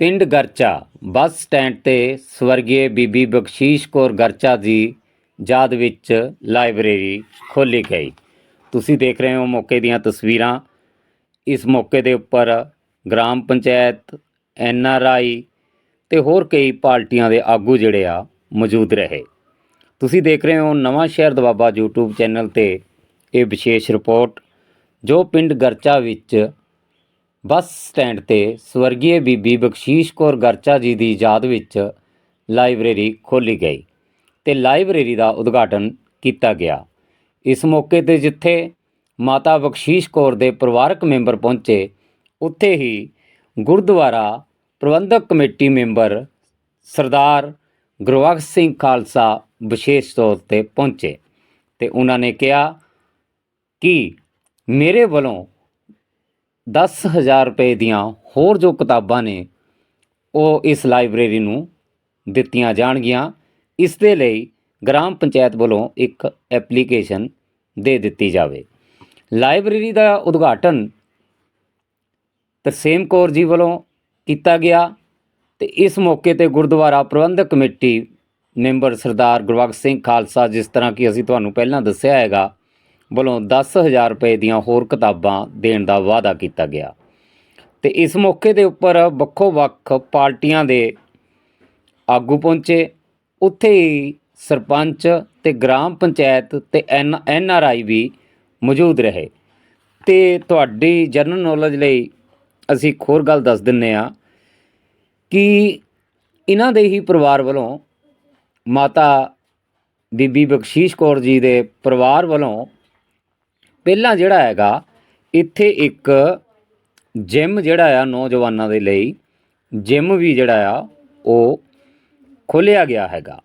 ਪਿੰਡ Garcha bus stand ਤੇ ਸਵਰਗੀ ਬੀਬੀ ਬਖਸ਼ੀਸ਼ ਕੌਰ ਗਰਚਾ ਜੀ ਯਾਦ ਵਿੱਚ ਲਾਇਬ੍ਰੇਰੀ ਖੋਲ੍ਹੀ ਗਈ। ਤੁਸੀਂ ਦੇਖ ਰਹੇ ਹੋ ਮੌਕੇ ਦੀਆਂ ਤਸਵੀਰਾਂ। ਇਸ ਮੌਕੇ ਦੇ ਉੱਪਰ gram panchayat, N R I ਤੇ ਹੋਰ ਕਈ ਪਾਰਟੀਆਂ ਦੇ ਆਗੂ ਜਿਹੜੇ ਆ ਮੌਜੂਦ ਰਹੇ। ਤੁਸੀਂ ਦੇਖ ਰਹੇ ਹੋ ਨਵਾਂ ਸ਼ਹਿਰ ਦਵਾਬਾ YouTube ਚੈਨਲ ਤੇ ਇਹ ਵਿਸ਼ੇਸ਼ ਰਿਪੋਰਟ ਜੋ ਪਿੰਡ ਗਰਚਾ ਵਿੱਚ ਬੱਸ ਸਟੈਂਡ ਤੇ ਸਵਰਗੀ ਬੀਬੀ ਬਖਸ਼ੀਸ਼ ਕੌਰ ਗਰਚਾ ਜੀ ਦੀ ਯਾਦ ਵਿੱਚ ਲਾਇਬ੍ਰੇਰੀ ਖੋਲ੍ਹੀ ਗਈ ਤੇ ਲਾਇਬ੍ਰੇਰੀ ਦਾ ਉਦਘਾਟਨ ਕੀਤਾ ਗਿਆ। ਇਸ ਮੌਕੇ ਤੇ ਜਿੱਥੇ ਮਾਤਾ ਬਖਸ਼ੀਸ਼ ਕੌਰ ਦੇ ਪਰਿਵਾਰਕ ਮੈਂਬਰ ਪਹੁੰਚੇ, ਉੱਥੇ ਹੀ ਗੁਰਦੁਆਰਾ ਪ੍ਰਬੰਧਕ ਕਮੇਟੀ ਮੈਂਬਰ ਸਰਦਾਰ ਗੁਰਬਖਸ਼ ਸਿੰਘ ਖਾਲਸਾ ਵਿਸ਼ੇਸ਼ ਤੌਰ ਤੇ ਪਹੁੰਚੇ ਤੇ ਉਹਨਾਂ ਨੇ ਕਿਹਾ ਕਿ ਮੇਰੇ ਵੱਲੋਂ 10000 ਰੁਪਏ ਦੀਆਂ ਹੋਰ ਜੋ ਕਿਤਾਬਾਂ ਨੇ, ਉਹ ਇਸ ਲਾਇਬ੍ਰੇਰੀ ਨੂੰ ਦਿੱਤੀਆਂ ਜਾਣਗੀਆਂ। ਇਸ ਦੇ ਲਈ ਗ੍ਰਾਮ ਪੰਚਾਇਤ ਵੱਲੋਂ ਇੱਕ ਐਪਲੀਕੇਸ਼ਨ ਦੇ ਦਿੱਤੀ ਜਾਵੇ। ਲਾਇਬ੍ਰੇਰੀ ਦਾ ਉਦਘਾਟਨ ਤਰਸੇਮ ਕੌਰ ਜੀ ਵੱਲੋਂ ਕੀਤਾ ਗਿਆ ਤੇ ਇਸ ਮੌਕੇ ਤੇ ਗੁਰਦੁਆਰਾ ਪ੍ਰਬੰਧਕ ਕਮੇਟੀ ਮੈਂਬਰ ਸਰਦਾਰ ਗੁਰਬਖਸ਼ ਸਿੰਘ ਖਾਲਸਾ, ਜਿਸ ਤਰ੍ਹਾਂ ਕਿ ਅਸੀਂ ਤੁਹਾਨੂੰ ਪਹਿਲਾਂ ਦੱਸਿਆ ਹੈਗਾ ਵੱਲੋਂ 10000 ਰੁਪਏ ਦੀਆਂ ਹੋਰ ਕਿਤਾਬਾਂ ਦੇਣ ਦਾ ਵਾਅਦਾ ਕੀਤਾ ਗਿਆ। ਤੇ ਇਸ ਮੌਕੇ ਦੇ ਉੱਪਰ ਵੱਖੋ ਵੱਖ ਪਾਰਟੀਆਂ ਦੇ ਆਗੂ ਪਹੁੰਚੇ। ਉੱਥੇ ਹੀ ਸਰਪੰਚ ਤੇ ਗ੍ਰਾਮ ਪੰਚਾਇਤ ਤੇ ਐਨ ਐਨ ਆਰ ਆਈ ਵੀ ਮੌਜੂਦ ਰਹੇ। ਤੇ ਤੁਹਾਡੀ ਜਨਰਲ ਨੌਲੇਜ ਲਈ ਅਸੀਂ ਇੱਕ ਹੋਰ ਗੱਲ ਦੱਸ ਦਿੰਨੇ ਆ ਕਿ ਇਹਨਾਂ ਦੇ ਹੀ ਪਰਿਵਾਰ ਵੱਲੋਂ ਮਾਤਾ ਬੀਬੀ ਬਖਸ਼ੀਸ਼ ਕੌਰ ਜੀ ਦੇ ਪਰਿਵਾਰ ਵੱਲੋਂ ਪਹਿਲਾਂ ਜਿਹੜਾ ਹੈਗਾ, ਇੱਥੇ ਇੱਕ ਜਿਮ ਜਿਹੜਾ ਆ ਨੌਜਵਾਨਾਂ ਦੇ ਲਈ ਜਿਮ ਵੀ ਜਿਹੜਾ ਆ, ਉਹ ਖੋਲ੍ਹਿਆ ਗਿਆ ਹੈਗਾ।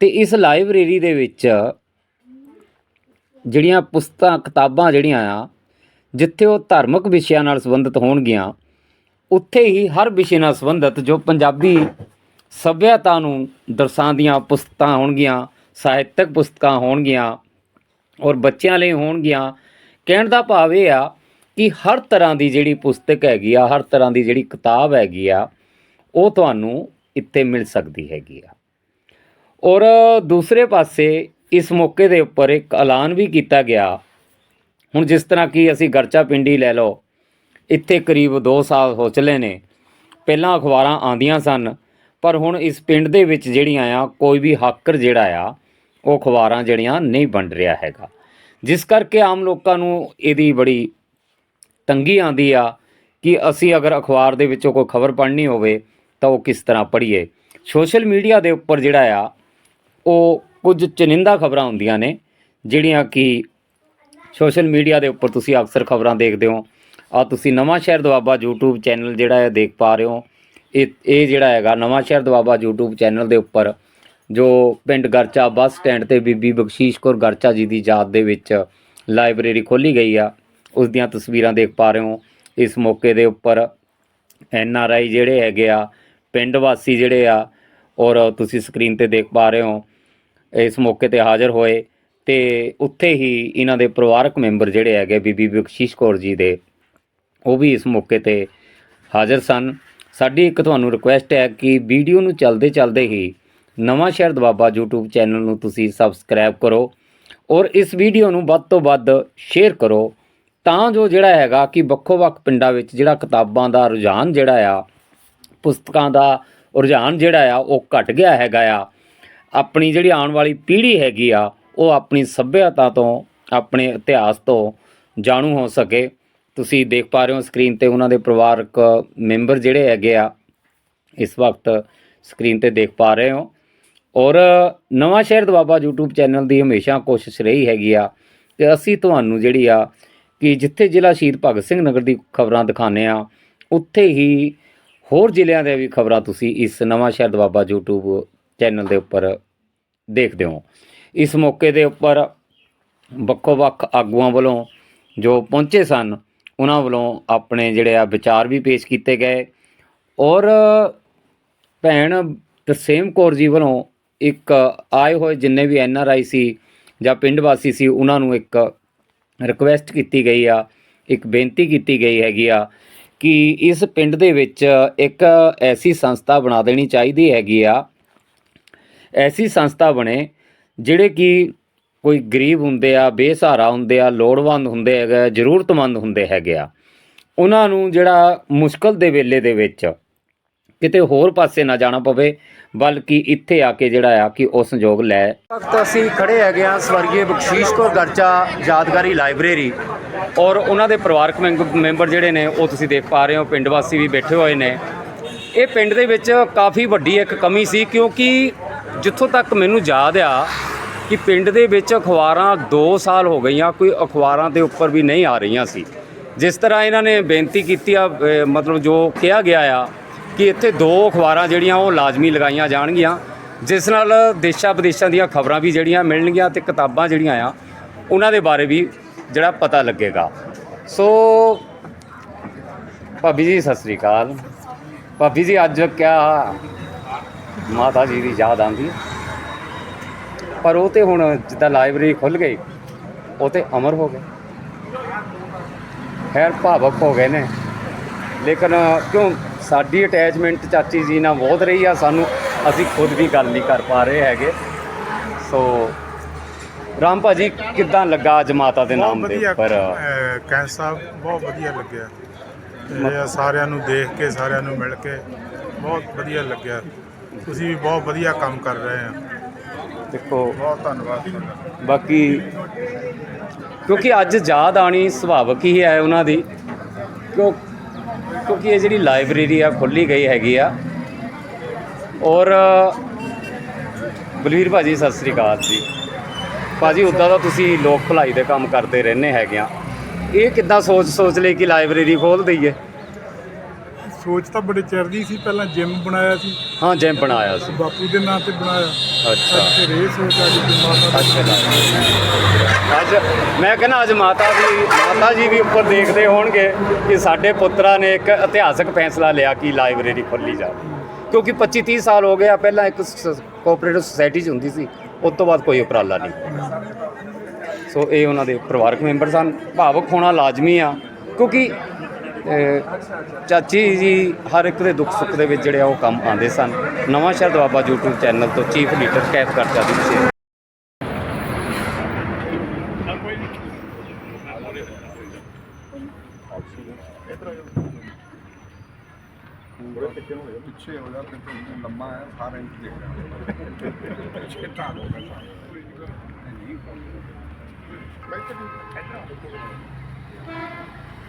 ਤੇ ਇਸ ਲਾਇਬ੍ਰੇਰੀ ਦੇ ਵਿੱਚ ਜਿਹੜੀਆਂ ਪੁਸਤਕਾਂ, ਕਿਤਾਬਾਂ ਜਿਹੜੀਆਂ ਆ, ਜਿੱਥੇ ਉਹ ਧਾਰਮਿਕ ਵਿਸ਼ਿਆਂ ਨਾਲ ਸੰਬੰਧਿਤ ਹੋਣਗੀਆਂ, ਉੱਥੇ ਹੀ ਹਰ ਵਿਸ਼ੇ ਨਾਲ ਸੰਬੰਧਿਤ ਜੋ ਪੰਜਾਬੀ ਸੱਭਿਅਤਾ ਨੂੰ ਦਰਸਾਉਂਦੀਆਂ ਪੁਸਤਕਾਂ ਹੋਣਗੀਆਂ, ਸਾਹਿਤਕ ਪੁਸਤਕਾਂ ਹੋਣਗੀਆਂ ਔਰ ਬੱਚਿਆਂ ਲਈ ਹੋਣਗੀਆਂ, ਕਹਿਣ ਦਾ ਭਾਵ ਇਹ ਆ ਕਿ ਹਰ ਤਰ੍ਹਾਂ ਦੀ ਜਿਹੜੀ ਪੁਸਤਕ ਹੈਗੀ ਆ, ਹਰ ਤਰ੍ਹਾਂ ਦੀ ਜਿਹੜੀ ਕਿਤਾਬ ਹੈਗੀ ਆ, ਉਹ ਤੁਹਾਨੂੰ ਇੱਥੇ ਮਿਲ ਸਕਦੀ ਹੈਗੀ ਆ। ਔਰ ਦੂਸਰੇ ਪਾਸੇ ਇਸ ਮੌਕੇ ਦੇ ਉੱਪਰ ਇੱਕ ਐਲਾਨ ਵੀ ਕੀਤਾ ਗਿਆ। ਹੁਣ ਜਿਸ ਤਰ੍ਹਾਂ ਕਿ ਅਸੀਂ ਗਰਚਾ ਪਿੰਡੀ ਲੈ ਲਓ, ਇੱਥੇ ਕਰੀਬ 2 ਸਾਲ ਹੋ ਚਲੇ ਨੇ, ਪਹਿਲਾਂ ਅਖਬਾਰਾਂ ਆਂਦੀਆਂ ਸਨ, ਪਰ ਹੁਣ ਇਸ ਪਿੰਡ ਦੇ ਵਿੱਚ ਜਿਹੜੀਆਂ ਆ, ਕੋਈ ਵੀ ਹਾਕਰ ਜਿਹੜਾ ਆ ਉਹ ਅਖਬਾਰਾਂ ਜਿਹੜੀਆਂ ਨਹੀਂ ਵੰਡ ਰਿਹਾ ਹੈਗਾ। ਜਿਸ ਕਰਕੇ ਆਮ ਲੋਕਾਂ ਨੂੰ ਇਹਦੀ ਬੜੀ ਤੰਗੀ ਆਂਦੀ ਆ ਕਿ ਅਸੀਂ ਅਗਰ ਅਖਬਾਰ ਦੇ ਵਿੱਚੋਂ ਕੋਈ ਖਬਰ ਪੜ੍ਹਨੀ ਹੋਵੇ ਤਾਂ ਉਹ ਕਿਸ ਤਰ੍ਹਾਂ ਪੜ੍ਹੀਏ। ਸੋਸ਼ਲ ਮੀਡੀਆ ਦੇ ਉੱਪਰ ਜਿਹੜਾ ਆ, ਉਹ ਕੁਝ ਚਨਿੰਦਾ ਖਬਰਾਂ ਹੁੰਦੀਆਂ ਨੇ, ਜਿਹੜੀਆਂ ਕਿ ਸੋਸ਼ਲ ਮੀਡੀਆ ਦੇ ਉੱਪਰ ਤੁਸੀਂ ਅਕਸਰ ਖਬਰਾਂ ਦੇਖਦੇ ਹੋ। ਆ ਤੁਸੀਂ ਨਵਾਂ ਸ਼ਹਿਰ ਦਵਾਬਾ YouTube ਚੈਨਲ ਜਿਹੜਾ ਹੈ ਦੇਖ ਪਾ ਰਹੇ ਹੋ। ਇਹ ਇਹ ਜਿਹੜਾ ਹੈਗਾ ਨਵਾਂ ਸ਼ਹਿਰ ਦਵਾਬਾ YouTube ਚੈਨਲ ਦੇ ਉੱਪਰ ਜੋ ਪਿੰਡ ਗਰਚਾ ਬੱਸ ਸਟੈਂਡ ਤੇ ਬੀਬੀ ਬਖਸ਼ੀਸ਼ ਕੌਰ ਗਰਚਾ ਜੀ ਦੀ ਯਾਦ ਦੇ ਵਿੱਚ ਲਾਇਬ੍ਰੇਰੀ ਖੋਲੀ ਗਈ ਆ, ਉਸ ਦੀਆਂ ਤਸਵੀਰਾਂ ਦੇਖ ਪਾ ਰਹੇ ਹੋ। ਇਸ ਮੌਕੇ ਦੇ ਉੱਪਰ ਐਨ ਆਰ ਆਈ ਜਿਹੜੇ ਹੈਗੇ ਆ, ਪਿੰਡ ਵਾਸੀ ਜਿਹੜੇ ਆ, ਔਰ ਤੁਸੀਂ ਸਕਰੀਨ ਤੇ ਦੇਖ ਪਾ ਰਹੇ ਹੋ, ਇਸ ਮੌਕੇ ਤੇ ਹਾਜ਼ਰ ਹੋਏ ਤੇ ਉੱਥੇ ਹੀ ਇਹਨਾਂ ਦੇ ਪਰਿਵਾਰਕ ਮੈਂਬਰ ਜਿਹੜੇ ਹੈਗੇ ਬੀਬੀ ਬਖਸ਼ੀਸ਼ ਕੌਰ ਜੀ ਦੇ, ਉਹ ਵੀ ਇਸ ਮੌਕੇ ਤੇ ਹਾਜ਼ਰ ਸਨ। ਸਾਡੀ ਇੱਕ ਤੁਹਾਨੂੰ ਰਿਕੁਐਸਟ ਹੈ ਕਿ ਵੀਡੀਓ ਨੂੰ ਚੱਲਦੇ ਚਲਦੇ ਹੀ ਨਵਾਂ ਸ਼ਹਿਰ ਦਵਾਬਾ YouTube ਚੈਨਲ ਨੂੰ ਤੁਸੀਂ ਸਬਸਕ੍ਰਾਈਬ ਕਰੋ ਔਰ ਇਸ ਵੀਡੀਓ ਨੂੰ ਵੱਧ ਤੋਂ ਵੱਧ ਸ਼ੇਅਰ ਕਰੋ ਤਾਂ ਜੋ ਜਿਹੜਾ ਹੈਗਾ ਕਿ ਵੱਖੋ-ਵੱਖ ਪਿੰਡਾਂ ਵਿੱਚ ਜਿਹੜਾ ਕਿਤਾਬਾਂ ਦਾ ਰੁਝਾਨ ਜਿਹੜਾ ਆ, ਪੁਸਤਕਾਂ ਦਾ ਰੁਝਾਨ ਜਿਹੜਾ ਆ, ਉਹ ਘਟ ਗਿਆ ਹੈਗਾ ਆ। ਆਪਣੀ ਜਿਹੜੀ ਆਉਣ ਵਾਲੀ ਪੀੜ੍ਹੀ ਹੈਗੀ ਆ, ਉਹ ਆਪਣੀ ਸੱਭਿਅਤਾ ਤੋਂ, ਆਪਣੇ ਇਤਿਹਾਸ ਤੋਂ ਜਾਣੂ ਹੋ ਸਕੇ। ਤੁਸੀਂ ਦੇਖ ਪਾ ਰਹੇ ਹੋ ਸਕਰੀਨ ਤੇ ਉਹਨਾਂ ਦੇ ਪਰਿਵਾਰਕ ਮੈਂਬਰ ਜਿਹੜੇ ਹੈਗੇ ਆ, ਇਸ ਵਕਤ ਸਕਰੀਨ ਤੇ ਦੇਖ ਪਾ ਰਹੇ ਹੋ। ਔਰ ਨਵਾਂ ਸ਼ਹਿਰ ਦਵਾਬਾ YouTube ਚੈਨਲ ਦੀ ਹਮੇਸ਼ਾ ਕੋਸ਼ਿਸ਼ ਰਹੀ ਹੈਗੀ ਆ ਕਿ ਅਸੀਂ ਤੁਹਾਨੂੰ ਜਿਹੜੀ ਆ ਕਿ ਜਿੱਥੇ ਜ਼ਿਲ੍ਹਾ ਸ਼ਹੀਦ ਭਗਤ ਸਿੰਘ ਨਗਰ ਦੀ ਖਬਰਾਂ ਦਿਖਾਉਂਦੇ ਆ, ਉੱਥੇ ਹੀ ਹੋਰ ਜ਼ਿਲ੍ਹਿਆਂ ਦੇ ਵੀ ਖਬਰਾਂ ਤੁਸੀਂ ਇਸ ਨਵਾਂ ਸ਼ਹਿਰ ਦਵਾਬਾ YouTube ਚੈਨਲ ਦੇ ਉੱਪਰ ਦੇਖਦੇ ਹੋ। ਇਸ ਮੌਕੇ ਦੇ ਉੱਪਰ ਵੱਖੋ ਵੱਖ ਆਗੂਆਂ ਵੱਲੋਂ ਜੋ ਪਹੁੰਚੇ ਸਨ, ਉਹਨਾਂ ਵੱਲੋਂ ਆਪਣੇ ਜਿਹੜੇ ਆ ਵਿਚਾਰ ਵੀ ਪੇਸ਼ ਕੀਤੇ ਗਏ। ਔਰ ਭੈਣ ਤਰਸੇਮ ਕੌਰ ਜੀ ਵੱਲੋਂ ਇੱਕ ਆਏ ਹੋਏ ਜਿੰਨੇ ਵੀ ਐਨ ਆਰ ਆਈ ਸੀ ਜਾਂ ਪਿੰਡ ਵਾਸੀ ਸੀ, ਉਹਨਾਂ ਨੂੰ ਇੱਕ ਰਿਕੁਐਸਟ ਕੀਤੀ ਗਈ ਆ, ਇੱਕ ਬੇਨਤੀ ਕੀਤੀ ਗਈ ਹੈਗੀ ਆ ਕਿ ਇਸ ਪਿੰਡ ਦੇ ਵਿੱਚ ਇੱਕ ਐਸੀ ਸੰਸਥਾ ਬਣਾ ਦੇਣੀ ਚਾਹੀਦੀ ਹੈਗੀ ਆ। ਐਸੀ ਸੰਸਥਾ ਬਣੇ ਜਿਹੜੇ ਕਿ ਕੋਈ ਗਰੀਬ ਹੁੰਦੇ ਆ, ਬੇਸਹਾਰਾ ਹੁੰਦੇ ਆ, ਲੋੜਵੰਦ ਹੁੰਦੇ ਹੈਗੇ ਜ਼ਰੂਰਤਮੰਦ ਹੁੰਦੇ ਹੈਗੇ ਆ। ਉਹਨਾਂ ਨੂੰ ਜਿਹੜਾ ਮੁਸ਼ਕਲ ਦੇ ਵੇਲੇ ਦੇ ਵਿੱਚ ਕਿਤੇ ਹੋਰ ਪਾਸੇ ਨਾ ਜਾਣਾ ਪਵੇ, ਬਲਕਿ ਇੱਥੇ ਆ ਕੇ ਜਿਹੜਾ ਆ ਕਿ ਉਹ ਸੰਯੋਗ ਲੈ। ਵਕਤ ਅਸੀਂ ਖੜੇ ਹੈਗੇ ਆ ਸਵਰਗੀ ਬਖਸ਼ੀਸ਼ ਕੌਰ ਗਰਚਾ ਯਾਦਗਾਰੀ ਲਾਇਬ੍ਰੇਰੀ। ਔਰ ਉਹਨਾਂ ਦੇ ਪਰਿਵਾਰਕ ਮੈਂਬ- ਮੈਂਬਰ ਜਿਹੜੇ ਨੇ, ਉਹ ਤੁਸੀਂ ਦੇਖ ਪਾ ਰਹੇ ਹੋ, ਪਿੰਡ ਵਾਸੀ ਵੀ ਬੈਠੇ ਹੋਏ ਨੇ। ਇਹ ਪਿੰਡ ਦੇ ਵਿੱਚ ਕਾਫੀ ਵੱਡੀ ਇੱਕ ਕਮੀ ਸੀ, ਕਿਉਂਕਿ ਜਿੱਥੋਂ ਤੱਕ ਮੈਨੂੰ ਯਾਦ ਆ ਕਿ ਪਿੰਡ ਦੇ ਵਿੱਚ ਅਖਬਾਰਾਂ 2 ਸਾਲ ਹੋ ਗਈਆਂ, ਕੋਈ ਅਖਬਾਰਾਂ ਦੇ ਉੱਪਰ ਵੀ ਨਹੀਂ ਆ ਰਹੀਆਂ ਸੀ। ਜਿਸ ਤਰ੍ਹਾਂ ਇਹਨਾਂ ਨੇ ਬੇਨਤੀ ਕੀਤੀ ਆ ਮਤਲਬ ਜੋ ਕਿਹਾ ਗਿਆ ਆ ਕਿ ਇੱਥੇ ਦੋ ਅਖਬਾਰਾਂ ਜਿਹੜੀਆਂ ਉਹ ਲਾਜ਼ਮੀ ਲਗਾਈਆਂ ਜਾਣਗੀਆਂ, ਜਿਸ ਨਾਲ ਦੇਸ਼ਾਂ ਵਿਦੇਸ਼ਾਂ ਦੀਆਂ ਖਬਰਾਂ ਵੀ ਜਿਹੜੀਆਂ ਮਿਲਣਗੀਆਂ ਤੇ ਕਿਤਾਬਾਂ ਜਿਹੜੀਆਂ ਆ, ਉਹਨਾਂ ਦੇ ਬਾਰੇ ਵੀ ਜਿਹੜਾ ਪਤਾ ਲੱਗੇਗਾ। ਸੋ ਭਾਬੀ ਜੀ, ਸਤਿ ਸ੍ਰੀ ਅਕਾਲ। ਭਾਬੀ ਜੀ, ਅੱਜ ਕਿਆ ਮਾਤਾ ਜੀ ਦੀ ਯਾਦ ਆਂਦੀ ਪਰ ਉਹ ਤੇ ਹੁਣ ਜਿੱਦਾਂ ਲਾਇਬ੍ਰੇਰੀ ਖੁੱਲ ਗਈ, ਉਹ ਤੇ ਅਮਰ ਹੋ ਗਏ। ਖੈਰ, ਭਾਵਕ ਹੋ ਗਏ ਨੇ। ਲੇਕਿਨ ਕਿਉਂ ਸਾਡੀ ਅਟੈਚਮੈਂਟ ਚਾਚੀ ਜੀ ਨਾਲ ਬਹੁਤ ਰਹੀ ਆ ਸਾਨੂੰ ਅਸੀਂ ਖੁਦ ਵੀ ਗੱਲ ਨਹੀਂ ਕਰ ਪਾ ਰਹੇ ਹੈਗੇ। ਸੋ ਰਾਮ ਭਾਜੀ ਕਿੱਦਾਂ ਲੱਗਾ ਅੱਜ ਮਾਤਾ ਦੇ ਨਾਮ ਦੇ ਉੱਪਰ? ਕੈਂਸ ਸਾਹਿਬ ਬਹੁਤ ਵਧੀਆ ਲੱਗਿਆ। ਤੇ ਸਾਰਿਆਂ ਨੂੰ ਦੇਖ ਕੇ ਸਾਰਿਆਂ ਨੂੰ ਮਿਲ ਕੇ ਬਹੁਤ ਵਧੀਆ ਲੱਗਿਆ। ਤੁਸੀਂ ਵੀ ਬਹੁਤ ਵਧੀਆ ਕੰਮ ਕਰ ਰਹੇ ਆ। ਦੇਖੋ ਬਹੁਤ ਧੰਨਵਾਦ ਤੁਹਾਡਾ। ਬਾਕੀ ਕਿਉਂਕਿ ਅੱਜ ਯਾਦ ਆਣੀ ਸੁਭਾਵਕ ਹੀ ਹੈ ਉਹਨਾਂ ਦੀ। ਕਿਉਂ ਕਿਉਂਕਿ ਇਹ ਜਿਹੜੀ ਲਾਇਬ੍ਰੇਰੀ ਆ ਖੋਲੀ ਗਈ ਹੈਗੀ ਆ। ਔਰ ਬਲਵੀਰ ਭਾਜੀ, ਸਤਿ ਸ੍ਰੀ ਅਕਾਲ ਜੀ। ਭਾਜੀ, ਉੱਦਾਂ ਦਾ ਤੁਸੀਂ ਲੋਕ ਭਲਾਈ ਦੇ ਕੰਮ ਕਰਦੇ ਰਹਿੰਦੇ ਹੈਗੇ ਆ। ਇਹ ਕਿੱਦਾਂ ਸੋਚ ਸੋਚ ਲਈ ਕਿ ਲਾਇਬ੍ਰੇਰੀ ਖੋਲ ਦਈਏ? ਸੋਚ ਤਾਂ ਬੜੇ ਚਿਰ ਦੀ ਸੀ ਪਹਿਲਾਂ ਜਿਮ ਬਣਾਇਆ ਸੀ। ਹਾਂ ਜਿਮ ਬਣਾਇਆ ਸੀ। ਬਾਪੂ ਦੇ ਨਾਂ ਤੇ ਬਣਾਇਆ। ਅੱਛਾ। ਫਿਰ ਇਹ ਸੋਚ ਆ ਕਿ ਮਾਤਾ ਅੱਛਾ। ਅੱਜ ਮੈਂ ਕਹਿੰਦਾ ਅੱਜ ਮਾਤਾ ਦੀ ਮਾਤਾ ਜੀ ਵੀ ਉੱਪਰ ਦੇਖਦੇ ਹੋਣਗੇ ਕਿ ਸਾਡੇ ਪੁੱਤਰਾਂ ਨੇ ਇੱਕ ਇਤਿਹਾਸਕ ਫੈਸਲਾ ਲਿਆ ਕਿ ਲਾਇਬ੍ਰੇਰੀ ਖੋਲੀ ਜਾਵੇ। ਕਿਉਂਕਿ 25 30 ਸਾਲ ਹੋ ਗਏ ਆ ਪਹਿਲਾਂ ਇੱਕ ਕੋਆਪਰੇਟਿਵ ਸੁਸਾਇਟੀ ਚ ਹੁੰਦੀ ਸੀ ਉਸ ਤੋਂ ਬਾਅਦ ਕੋਈ ਉਪਰਾਲਾ ਨਹੀਂ। ਸੋ ਇਹ ਉਹਨਾਂ ਦੇ ਪਰਿਵਾਰਕ ਮੈਂਬਰ ਸਨ ਭਾਵਕ ਹੋਣਾ ਲਾਜ਼ਮੀ ਆ ਕਿਉਂਕਿ ਅਹ, ਚਾਚੀ ਜੀ ਹਰ ਇੱਕ ਦੇ ਦੁੱਖ ਸੁੱਖ ਦੇ ਵਿੱਚ ਜਿਹੜੇ ਆ ਉਹ ਕੰਮ ਆਉਂਦੇ ਸਨ। ਨਵਾਂ ਸ਼ਹਿਰ ਦੁਆਬਾ YouTube ਚੈਨਲ ਤੋਂ ਚੀਫ ਐਡੀਟਰ ਕੈਫ ਕਰਚਾ ਦੀ ਸੀ। ਪਿੱਛੇ ਹੋ ਜਾ ਤੇ ਲੰਮਾ ਹੈ ਸਾਰੇ ਇੰਚ ਦੇਖ ਪਿੱਛੇ ਢਾਲ ਹੋ ਗਿਆ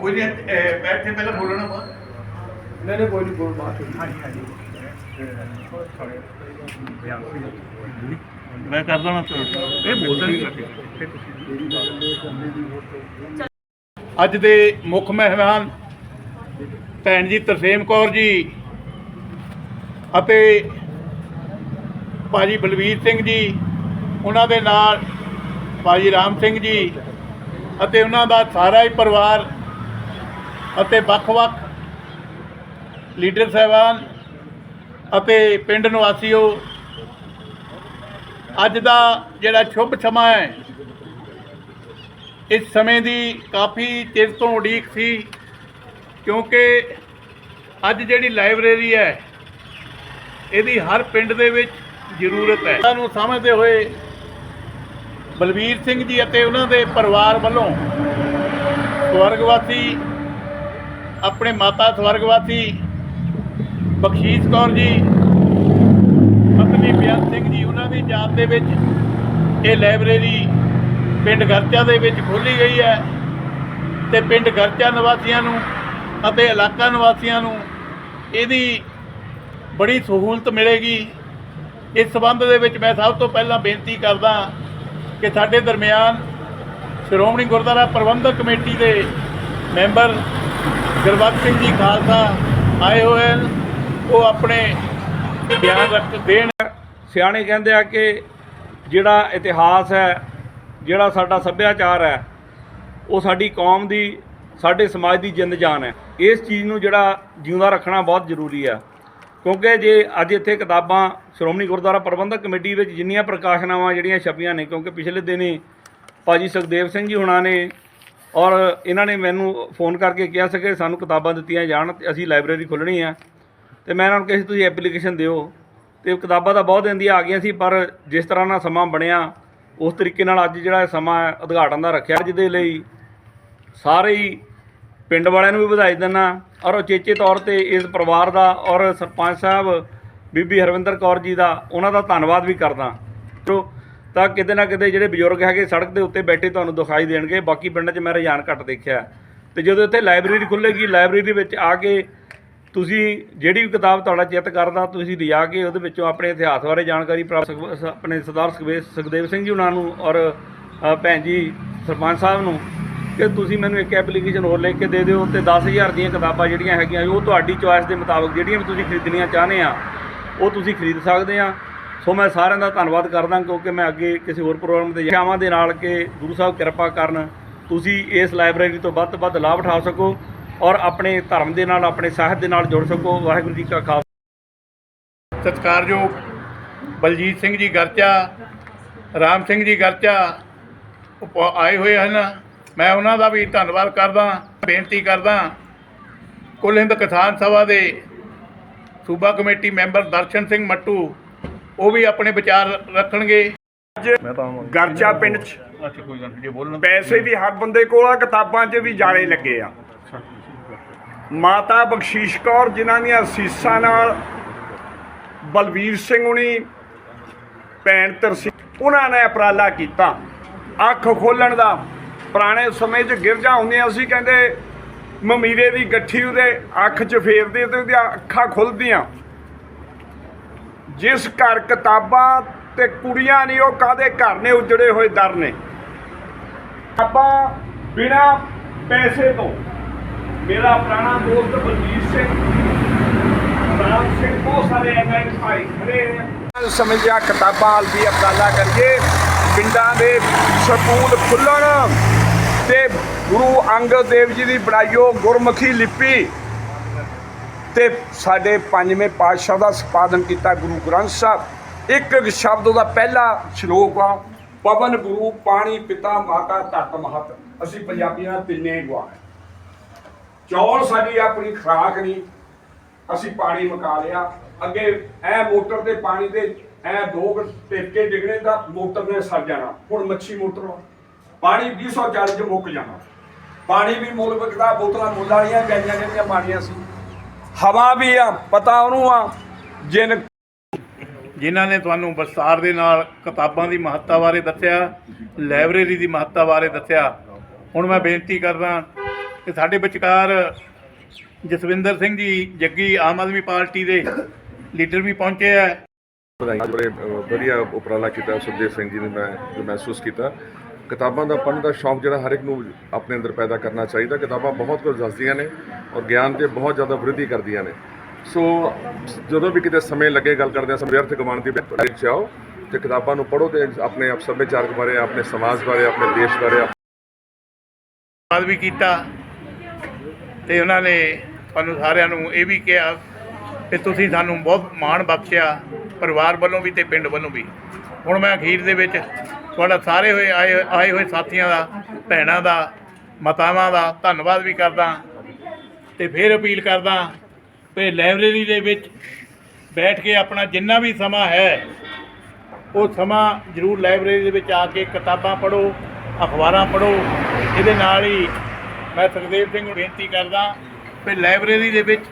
ਕੋਈ ਨਹੀਂ ਬੈਠੇ ਪਹਿਲਾਂ ਬੋਲਣਾ ਵਾ। ਮੈਂ ਕਰ ਦਣਾ ਇਹ ਬੋਲਣ ਅੱਜ ਦੇ ਮੁੱਖ ਮਹਿਮਾਨ ਭੈਣ ਜੀ ਤਰਸੇਮ ਕੌਰ ਜੀ ਅਤੇ ਭਾਜੀ ਬਲਵੀਰ ਸਿੰਘ ਜੀ ਉਹਨਾਂ ਦੇ ਨਾਲ ਭਾਜੀ ਰਾਮ ਸਿੰਘ ਜੀ ਅਤੇ ਉਹਨਾਂ ਦਾ ਸਾਰਾ ਹੀ ਪਰਿਵਾਰ ਅਤੇ ਵੱਖ-ਵੱਖ ਲੀਡਰ ਸਾਹਿਬਾਨ ਅਤੇ ਪਿੰਡ ਨਿਵਾਸੀਓ, ਅੱਜ ਦਾ ਜਿਹੜਾ ਸ਼ੁਭ ਸਮਾਂ ਹੈ, ਇਸ ਸਮੇਂ ਦੀ ਕਾਫੀ ਚਿਰ ਤੋਂ ਉਡੀਕ ਸੀ, ਕਿਉਂਕਿ ਅੱਜ ਜਿਹੜੀ ਲਾਇਬ੍ਰੇਰੀ ਹੈ, ਇਹਦੀ ਹਰ ਪਿੰਡ ਦੇ ਵਿੱਚ ਜ਼ਰੂਰਤ ਹੈ। ਇਹਨਾਂ ਨੂੰ ਸਮਝਦੇ ਹੋਏ ਬਲਬੀਰ ਸਿੰਘ ਜੀ ਅਤੇ ਉਹਨਾਂ ਦੇ ਪਰਿਵਾਰ ਵੱਲੋਂ ਸਵਰਗਵਾਸੀ ਆਪਣੇ ਮਾਤਾ ਸਵਰਗਵਾਸੀ ਬਖਸ਼ੀਸ਼ ਕੌਰ ਜੀ, ਪਤਨੀ ਬਿਆਨ ਸਿੰਘ ਜੀ, ਉਹਨਾਂ ਦੀ ਯਾਦ ਦੇ ਵਿੱਚ ਇਹ ਲਾਇਬ੍ਰੇਰੀ ਪਿੰਡ ਗਰਚਾ ਦੇ ਵਿੱਚ ਖੋਲੀ ਗਈ ਹੈ ਤੇ ਪਿੰਡ ਗਰਚਾ ਨਿਵਾਸੀਆਂ ਨੂੰ ਅਤੇ ਇਲਾਕਾ ਨਿਵਾਸੀਆਂ ਨੂੰ ਇਹਦੀ ਬੜੀ ਸਹੂਲਤ ਮਿਲੇਗੀ। ਇਸ ਸਬੰਧ ਦੇ ਵਿੱਚ ਮੈਂ ਸਭ ਤੋਂ ਪਹਿਲਾਂ ਬੇਨਤੀ ਕਰਦਾ ਕਿ ਸਾਡੇ ਦਰਮਿਆਨ ਸ਼੍ਰੋਮਣੀ ਗੁਰਦੁਆਰਾ ਪ੍ਰਬੰਧਕ ਕਮੇਟੀ ਦੇ ਮੈਂਬਰ ਗੁਰਬਖਸ਼ ਸਿੰਘ ਜੀ ਖਾਲਸਾ ਆਏ ਹੋਏ ਹਨ। ਉਹ ਆਪਣੇ ਬਿਆਨ ਰੱਖ ਦੇਣ। ਸਿਆਣੇ ਕਹਿੰਦੇ ਆ ਕਿ ਜਿਹੜਾ ਇਤਿਹਾਸ ਹੈ, ਜਿਹੜਾ ਸਾਡਾ ਸੱਭਿਆਚਾਰ ਹੈ, ਉਹ ਸਾਡੀ ਕੌਮ ਦੀ, ਸਾਡੇ ਸਮਾਜ ਦੀ ਜਿੰਦ ਜਾਨ ਹੈ। ਇਸ ਚੀਜ਼ ਨੂੰ ਜਿਹੜਾ ਜਿਉਂਦਾ ਰੱਖਣਾ ਬਹੁਤ ਜ਼ਰੂਰੀ ਆ ਕਿਉਂਕਿ ਜੇ ਅੱਜ ਇੱਥੇ ਕਿਤਾਬਾਂ, ਸ਼੍ਰੋਮਣੀ ਗੁਰਦੁਆਰਾ ਪ੍ਰਬੰਧਕ ਕਮੇਟੀ ਵਿੱਚ ਜਿੰਨੀਆਂ ਪ੍ਰਕਾਸ਼ਨਾਵਾਂ ਜਿਹੜੀਆਂ ਛਪੀਆਂ ਨੇ, ਕਿਉਂਕਿ ਪਿਛਲੇ ਦਿਨੀ ਭਾਜੀ ਸੁਖਦੇਵ ਸਿੰਘ ਜੀ ਹੁਣਾਂ ਨੇ ਔਰ ਇਹਨਾਂ ਨੇ ਮੈਨੂੰ ਫੋਨ ਕਰਕੇ ਕਿਹਾ ਸੀ ਕਿ ਸਾਨੂੰ ਕਿਤਾਬਾਂ ਦਿੱਤੀਆਂ ਜਾਣ ਤੇ ਅਸੀਂ ਲਾਇਬ੍ਰੇਰੀ ਖੋਲ੍ਹਣੀ ਆ। ਤੇ ਮੈਂ ਇਹਨਾਂ ਨੂੰ ਕਿਹਾ ਸੀ ਤੁਸੀਂ ਐਪਲੀਕੇਸ਼ਨ ਦਿਓ। ਤੇ ਕਿਤਾਬਾਂ ਤਾਂ ਬਹੁਤ ਦਿਨ ਦੀਆਂ ਆ ਗਈਆਂ ਸੀ ਪਰ ਜਿਸ ਤਰ੍ਹਾਂ ਨਾਲ ਸਮਾਂ ਬਣਿਆ ਉਸ ਤਰੀਕੇ ਨਾਲ ਅੱਜ ਜਿਹੜਾ ਸਮਾਂ ਹੈ, ਉਦਘਾਟਨ ਦਾ ਰੱਖਿਆ ਜਿਹਦੇ ਲਈ ਸਾਰੇ ਹੀ ਪਿੰਡ ਵਾਲਿਆਂ ਨੂੰ ਵੀ ਵਧਾਈ ਦਿੰਦਾ। ਔਰ ਉਚੇਚੇ ਤੌਰ ਤੇ ਇਸ ਪਰਿਵਾਰ ਦਾ ਔਰ ਸਰਪੰਚ ਸਾਹਿਬ ਬੀਬੀ ਹਰਵਿੰਦਰ ਕੌਰ ਜੀ ਦਾ ਉਹਨਾਂ ਦਾ ਧੰਨਵਾਦ ਵੀ ਕਰਦਾ। ਜੋ ਤਾਂ ਕਿਤੇ ਨਾ ਕਿਤੇ ਜਿਹੜੇ ਬਜ਼ੁਰਗ ਹੈਗੇ ਸੜਕ ਦੇ ਉੱਤੇ ਬੈਠੇ ਤੁਹਾਨੂੰ ਦਿਖਾਈ ਦੇਣਗੇ। ਬਾਕੀ ਪਿੰਡਾਂ 'ਚ ਮੈਂ ਰੁਝਾਨ ਘੱਟ ਦੇਖਿਆ। ਤੇ ਜਦੋਂ ਇੱਥੇ ਲਾਇਬ੍ਰੇਰੀ ਖੁੱਲੇਗੀ ਲਾਇਬ੍ਰੇਰੀ ਵਿੱਚ ਆ ਕੇ ਤੁਸੀਂ ਜਿਹੜੀ ਵੀ ਕਿਤਾਬ ਤੁਹਾਡਾ ਚਿੱਤ ਕਰਦਾ, ਤੁਸੀਂ ਲਿਜਾ ਕੇ ਉਹਦੇ ਵਿੱਚੋਂ ਆਪਣੇ ਇਤਿਹਾਸ ਬਾਰੇ ਜਾਣਕਾਰੀ ਪ੍ਰਾਪਤ ਆਪਣੇ ਸਰਦਾਰ ਸੁਖਵੇ ਸੁਖਦੇਵ ਸਿੰਘ ਜੀ ਉਹਨਾਂ ਨੂੰ ਔਰ ਭੈਣ ਜੀ ਸਰਪੰਚ ਸਾਹਿਬ ਨੂੰ ਕਿ ਤੁਸੀਂ ਮੈਨੂੰ ਇੱਕ ਐਪਲੀਕੇਸ਼ਨ ਹੋਰ ਲਿਖ ਕੇ ਦੇ ਦਿਓ ਤੇ 10000 ਦੀਆਂ ਕਿਤਾਬਾਂ ਜਿਹੜੀਆਂ ਹੈਗੀਆਂ, ਉਹ ਤੁਹਾਡੀ ਚੁਆਇਸ ਦੇ ਮੁਤਾਬਕ ਜਿਹੜੀਆਂ ਵੀ ਤੁਸੀਂ ਖਰੀਦਣੀਆਂ ਚਾਹੁੰਦੇ ਆ, ਉਹ ਤੁਸੀਂ ਖਰੀਦ ਸਕਦੇ ਆ। ਸੋ ਮੈਂ ਸਾਰਿਆਂ ਦਾ ਧੰਨਵਾਦ ਕਰਦਾ ਕਿਉਂਕਿ ਮੈਂ ਅੱਗੇ ਕਿਸੇ ਹੋਰ ਪ੍ਰੋਗਰਾਮ ਤੇ ਜਾਵਾਂ ਦੇ ਨਾਲ ਕਿ ਗੁਰੂ ਸਾਹਿਬ ਕਿਰਪਾ ਕਰਨ ਤੁਸੀਂ ਇਸ ਲਾਇਬ੍ਰੇਰੀ ਤੋਂ ਵੱਧ ਤੋਂ ਵੱਧ ਲਾਭ ਉਠਾ ਸਕੋ ਔਰ ਆਪਣੇ ਧਰਮ ਦੇ ਨਾਲ, ਆਪਣੇ ਸਾਹਿਤ ਦੇ ਨਾਲ ਜੁੜ ਸਕੋ। ਵਾਹਿਗੁਰੂ ਜੀ ਕਾ ਖਾਲਸਾ। ਸਤਿਕਾਰਯੋਗ ਬਲਜੀਤ ਸਿੰਘ ਜੀ ਗਰਚਾ, ਰਾਮ ਸਿੰਘ ਜੀ ਗਰਚਾ ਆਏ ਹੋਏ ਹਨ। ਮੈਂ ਉਹਨਾਂ ਦਾ ਵੀ ਧੰਨਵਾਦ ਕਰਦਾ, ਬੇਨਤੀ ਕਰਦਾ। ਕੁੱਲ ਹਿੰਦ ਕਿਸਾਨ ਸਭਾ ਦੇ ਸੂਬਾ ਕਮੇਟੀ ਮੈਂਬਰ ਦਰਸ਼ਨ ਸਿੰਘ ਮੱਟੂ ਉਹ ਵੀ ਆਪਣੇ ਵਿਚਾਰ ਰੱਖਣਗੇ। ਗਰਚਾ ਪਿੰਡ 'ਚ। ਅੱਛਾ ਕੋਈ ਗੱਲ ਨਹੀਂ ਜੇ ਬੋਲਣਾ ਪੈਸੇ ਵੀ ਹਰ ਬੰਦੇ ਕੋਲ ਆ ਕਿਤਾਬਾਂ 'ਚ ਵੀ ਜਾਲੇ ਲੱਗੇ ਆ। ਮਾਤਾ ਬਖਸ਼ੀਸ਼ ਕੌਰ ਜਿਨ੍ਹਾਂ ਦੀਆਂ ਅਸੀਸਾਂ ਨਾਲ ਬਲਵੀਰ ਸਿੰਘ ਹੁਣੀ ਭੈਣ ਤਰਸੀ ਉਹਨਾਂ ਨੇ ਉਪਰਾਲਾ ਕੀਤਾ। ਅੱਖ ਖੋਲਣ ਦਾ। ਪੁਰਾਣੇ ਸਮੇਂ 'ਚ ਗਿਰਜਾ ਹੁੰਦੀਆਂ ਸੀ ਕਹਿੰਦੇ ਮਮੀਰੇ ਦੀ ਗੱਠੀ ਉਹਦੇ ਅੱਖ 'ਚ ਫੇਰਦੇ ਤੇ ਉਹਦੀਆਂ ਅੱਖਾਂ ਖੁੱਲਦੀਆਂ। ਜਿਸ ਘਰ ਕਿਤਾਬਾਂ ਤੇ ਕੁੜੀਆਂ ਨਹੀਂ ਉਹ ਕਾਦੇ ਘਰ ਨੇ? ਉਜੜੇ ਹੋਏ ਦਰ ਨੇ। ਕਿਤਾਬਾਂ ਬਿਨਾ ਪੈਸੇ ਤੋਂ। ਮੇਰਾ ਪੁਰਾਣਾ ਦੋਸਤ ਬਲਜੀਤ ਸਿੰਘ, ਰਾਮ ਸਿੰਘ, ਬਹੁਤ ਸਾਰੇ ਐਮਐਲ ਭਾਈ ਖੜੇ ਨੇ। ਸਮਝਿਆ ਕਿਤਾਬਾਂ ਵੱਲ ਵੀ ਅਪਰਾਲਾ ਕਰੀਏ। ਪਿੰਡਾਂ ਦੇ ਸਕੂਲ ਖੁੱਲਣ ਤੇ ਗੁਰੂ ਅੰਗਦ ਦੇਵ ਜੀ ਦੀ ਬਣਾਈਓ ਗੁਰਮੁਖੀ ਲਿਪੀ। ਤੇ ਸਾਡੇ ਪੰਜਵੇਂ ਪਾਤਸ਼ਾਹ ਦਾ ਸੰਪਾਦਨ ਕੀਤਾ ਗੁਰੂ ਗ੍ਰੰਥ ਸਾਹਿਬ। ਇੱਕ ਇੱਕ ਸ਼ਬਦ ਉਹਦਾ ਪਹਿਲਾ ਸ਼ਲੋਕ ਆ, ਪਵਨ ਗੁਰੂ ਪਾਣੀ ਪਿਤਾ ਮਾਤਾ ਧਰਤ ਮਹਤ। ਅਸੀਂ ਪੰਜਾਬੀਆਂ ਤਿੰਨੇ ਗਵਾਏ ਚੌਲ ਸਾਡੀ ਆਪਣੀ ਖੁਰਾਕ ਨਹੀਂ। ਅਸੀਂ ਪਾਣੀ ਮੁਕਾ ਲਿਆ। ਅੱਗੇ ਐ ਮੋਟਰ ਤੇ ਪਾਣੀ ਦੇ ਐ ਦੋ ਟੇਕੇ ਟਿੱਕੇ ਡਿਗਣੇ ਤਾਂ ਮੋਟਰ ਨੇ ਸਰ ਜਾਣਾ। ਹੁਣ ਮੱਛੀ ਮੋਟਰ ਵਾ। ਪਾਣੀ 240 ਚ ਮੁੱਕ ਜਾਣਾ। ਪਾਣੀ ਵੀ ਮੁੱਲ ਵਿਕਦਾ, ਬੋਤਲਾਂ ਮੁੱਲ ਵਾਲੀਆਂ ਗਾਈਆਂ ਜਿਹੜੀਆਂ ਪਾਣੀਆਂ ਸੀ। ਹਵਾ ਵੀ ਆ ਪਤਾ ਉਹਨੂੰ ਆ ਜਿਨ ਜਿਨ੍ਹਾਂ ਨੇ ਤੁਹਾਨੂੰ ਵਿਸਤਾਰ ਦੇ ਨਾਲ ਕਿਤਾਬਾਂ ਦੀ ਮਹੱਤਤਾ ਬਾਰੇ ਦੱਸਿਆ ਲਾਇਬ੍ਰੇਰੀ ਦੀ ਮਹੱਤਤਾ ਬਾਰੇ ਦੱਸਿਆ ਹੁਣ ਮੈਂ ਬੇਨਤੀ ਕਰਦਾ ਕਿ ਸਾਡੇ ਵਿਚਕਾਰ ਜਸਵਿੰਦਰ ਸਿੰਘ ਜੀ ਜੱਗੀ ਆਮ ਆਦਮੀ ਪਾਰਟੀ ਦੇ ਲੀਡਰ ਵੀ ਪਹੁੰਚੇ ਆ। ਬੜੇ ਵਧੀਆ ਉਪਰਾਲਾ ਕੀਤਾ ਸੁਖਦੇਵ ਸਿੰਘ ਜੀ ਨੇ ਮੈਂ ਜੋ ਮਹਿਸੂਸ ਕੀਤਾ। ਕਿਤਾਬਾਂ ਦਾ ਪੜ੍ਹਨ ਦਾ ਸ਼ੌਂਕ ਜਿਹੜਾ ਹਰ ਇੱਕ ਨੂੰ ਆਪਣੇ ਅੰਦਰ ਪੈਦਾ ਕਰਨਾ ਚਾਹੀਦਾ। ਕਿਤਾਬਾਂ ਬਹੁਤ ਕੁਝ ਦੱਸਦੀਆਂ ਨੇ। ਔਰ ਗਿਆਨ ਤੇ ਬਹੁਤ ਜ਼ਿਆਦਾ ਵ੍ਰਿੱਧੀ ਕਰਦੀਆਂ ਨੇ। ਸੋ ਜਦੋਂ ਵੀ ਕਿਤੇ ਸਮੇਂ ਲੱਗੇ ਗੱਲ ਕਰਦੇ ਹਾਂ ਸਮੇਂ ਅਰਥ ਕਮਾਉਣ ਦੀ ਬਜਾਏ ਚਾਹੋ ਤੇ ਕਿਤਾਬਾਂ ਨੂੰ ਪੜ੍ਹੋ ਤੇ ਆਪਣੇ ਆਪ ਸੱਭਿਆਚਾਰਕ ਬਾਰੇ, ਆਪਣੇ ਸਮਾਜ ਬਾਰੇ, ਆਪਣੇ ਦੇਸ਼ ਬਾਰੇ ਬਾਦ ਵੀ ਕੀਤਾ ਤੇ ਉਹਨਾਂ ਨੇ ਤੁਹਾਨੂੰ ਸਾਰਿਆਂ ਨੂੰ ਇਹ ਵੀ ਕਿਹਾ ਕਿ ਤੁਸੀਂ ਸਾਨੂੰ ਬਹੁਤ ਮਾਣ ਬਖਸ਼ਿਆ, ਪਰਿਵਾਰ ਵੱਲੋਂ ਵੀ ਤੇ ਪਿੰਡ ਵੱਲੋਂ ਵੀ। ਹੁਣ ਮੈਂ ਅਖੀਰ ਦੇ ਵਿੱਚ ਤੁਹਾਡਾ ਸਾਰੇ ਹੋਏ, ਆਏ ਆਏ ਹੋਏ ਸਾਥੀਆਂ ਦਾ, ਭੈਣਾਂ ਦਾ, ਮਾਤਾਵਾਂ ਦਾ ਧੰਨਵਾਦ ਵੀ ਕਰਦਾ। ਤੇ ਫਿਰ ਅਪੀਲ ਕਰਦਾ ਕਿ ਲਾਇਬ੍ਰੇਰੀ ਦੇ ਵਿੱਚ ਬੈਠ ਕੇ ਆਪਣਾ ਜਿੰਨਾ ਵੀ ਸਮਾਂ ਹੈ, ਉਹ ਸਮਾਂ ਜ਼ਰੂਰ ਲਾਇਬ੍ਰੇਰੀ ਦੇ ਵਿੱਚ ਆ ਕੇ ਕਿਤਾਬਾਂ ਪੜ੍ਹੋ, ਅਖਬਾਰਾਂ ਪੜ੍ਹੋ। ਇਹਦੇ ਨਾਲ ਹੀ ਮੈਂ ਸੁਖਦੇਵ ਸਿੰਘ ਨੂੰ ਬੇਨਤੀ ਕਰਦਾ ਕਿ ਲਾਇਬ੍ਰੇਰੀ ਦੇ ਵਿੱਚ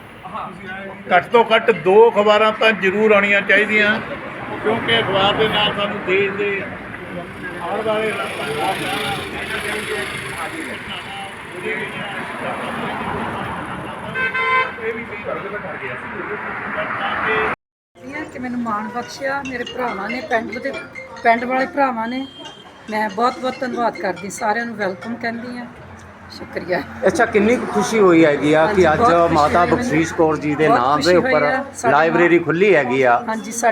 ਘੱਟ ਤੋਂ ਘੱਟ ਦੋ ਅਖਬਾਰਾਂ ਤਾਂ ਜ਼ਰੂਰ ਆਉਣੀਆਂ ਚਾਹੀਦੀਆਂ, ਕਿਉਂਕਿ ਅਖਬਾਰ ਦੇ ਨਾਲ ਸਾਨੂੰ ਦੇਸ਼ ਦੇ ਆਉਣ ਵਾਲੇ ਇਹ ਵੀ ਇਹ ਹੈ ਕਿ ਮੈਨੂੰ ਮਾਣ ਬਖਸ਼ਿਆ ਮੇਰੇ ਭਰਾਵਾਂ ਨੇ ਪਿੰਡ ਦੇ ਪਿੰਡ ਵਾਲੇ ਭਰਾਵਾਂ ਨੇ। ਮੈਂ ਬਹੁਤ ਬਹੁਤ ਧੰਨਵਾਦ ਕਰਦੀ ਸਾਰਿਆਂ ਨੂੰ ਵੈਲਕਮ ਕਹਿੰਦੀ ਆ ਸ਼ੁਕਰੀਆ। ਅੱਛਾ ਕਿੰਨੀ ਕੁ ਖੁਸ਼ੀ ਹੋਈ ਹੈਗੀ ਆ ਕਿ ਅੱਜ ਮਾਤਾ ਬਖਸ਼ੀਸ਼ ਕੌਰ ਜੀ ਦੇ ਨਾਮ ਦੇ ਉੱਪਰ ਲਾਇਬ੍ਰੇਰੀ ਖੁੱਲੀ ਹੈਗੀ ਆ।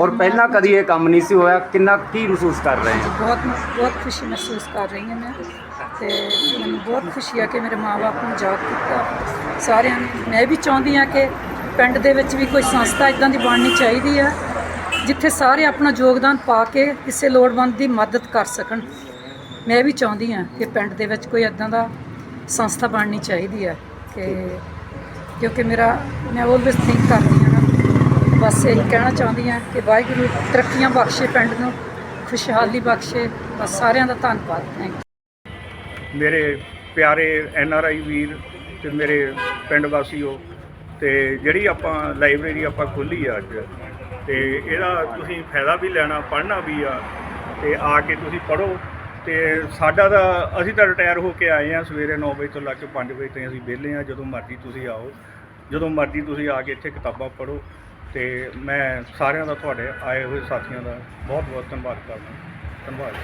ਔਰ ਪਹਿਲਾਂ ਕਦੀ ਇਹ ਕੰਮ ਨਹੀਂ ਸੀ ਹੋਇਆ? ਕਿੰਨਾ ਕੀ ਮਹਿਸੂਸ ਕਰ ਰਹੇ ਹੋ? ਬਹੁਤ ਬਹੁਤ ਖੁਸ਼ੀ ਮਹਿਸੂਸ ਕਰ ਰਹੀ ਹਾਂ ਮੈਂ। ਤੇ ਮੈਨੂੰ ਬਹੁਤ ਖੁਸ਼ੀ ਆ ਕਿ ਮੇਰੇ ਮਾਪੇ ਨੂੰ ਯਾਦ ਕੀਤਾ। ਸਾਰਿਆਂ ਨੂੰ, ਮੈਂ ਵੀ ਚਾਹੁੰਦੀ ਹਾਂ ਕਿ ਪਿੰਡ ਦੇ ਵਿੱਚ ਵੀ ਕੋਈ ਸੰਸਥਾ ਇਦਾਂ ਦੀ ਬਣਨੀ ਚਾਹੀਦੀ ਆ, ਜਿੱਥੇ ਸਾਰੇ ਆਪਣਾ ਯੋਗਦਾਨ ਪਾ ਕੇ ਕਿਸੇ ਲੋੜਵੰਦ ਦੀ ਮਦਦ ਕਰ ਸਕਣ। ਮੈਂ ਵੀ ਚਾਹੁੰਦੀ ਹਾਂ ਕਿ ਪਿੰਡ ਦੇ ਵਿੱਚ ਕੋਈ ਇਦਾਂ ਦਾ ਸੰਸਥਾ ਬਣਨੀ ਚਾਹੀਦੀ ਹੈ ਕਿ, ਕਿਉਂਕਿ ਮੇਰਾ, ਮੈਂ ਆਲਵੇਸ ਥਿੰਕ ਕਰਦੀ ਹਾਂ ਨਾ। ਬਸ ਇਹ ਕਹਿਣਾ ਚਾਹੁੰਦੀ ਹਾਂ ਕਿ ਵਾਹਿਗੁਰੂ ਤਰੱਕੀਆਂ ਬਖਸ਼ੇ ਪਿੰਡ ਨੂੰ, ਖੁਸ਼ਹਾਲੀ ਬਖਸ਼ੇ। ਬਸ ਸਾਰਿਆਂ ਦਾ ਧੰਨਵਾਦ। ਥੈਂਕ ਯੂ ਮੇਰੇ ਪਿਆਰੇ ਐਨ ਆਰ ਆਈ ਵੀਰ ਤੇ ਮੇਰੇ ਪਿੰਡ ਵਾਸੀਓ ਤੇ ਜਿਹੜੀ ਆਪਾਂ ਲਾਇਬ੍ਰੇਰੀ ਆਪਾਂ ਖੋਲੀ ਆ ਅੱਜ, ਤੇ ਇਹਦਾ ਤੁਸੀਂ ਫਾਇਦਾ ਵੀ ਲੈਣਾ, ਪੜ੍ਹਨਾ ਵੀ ਆ, ਤੇ ਆ ਕੇ ਤੁਸੀਂ ਪੜ੍ਹੋ, ਤੇ ਸਾਡਾ ਤਾਂ ਅਸੀਂ ਤਾਂ ਰਿਟਾਇਰ ਹੋ ਕੇ ਆਏ ਆ ਸਵੇਰੇ 9 ਵਜੇ ਤੋਂ ਲੱਗ ਕੇ 5 ਵਜੇ ਤਾਈਂ ਅਸੀਂ ਵਿਹਲੇ ਆ, ਜਦੋਂ ਮਰਜ਼ੀ ਤੁਸੀਂ ਆਓ, ਜਦੋਂ ਮਰਜ਼ੀ ਤੁਸੀਂ ਆ ਕੇ ਇੱਥੇ ਕਿਤਾਬਾਂ ਪੜ੍ਹੋ, ਤੇ ਮੈਂ ਸਾਰਿਆਂ ਦਾ ਤੁਹਾਡੇ ਆਏ ਹੋਏ ਸਾਥੀਆਂ ਦਾ ਬਹੁਤ ਬਹੁਤ ਧੰਨਵਾਦ ਕਰਦਾ, ਧੰਨਵਾਦ।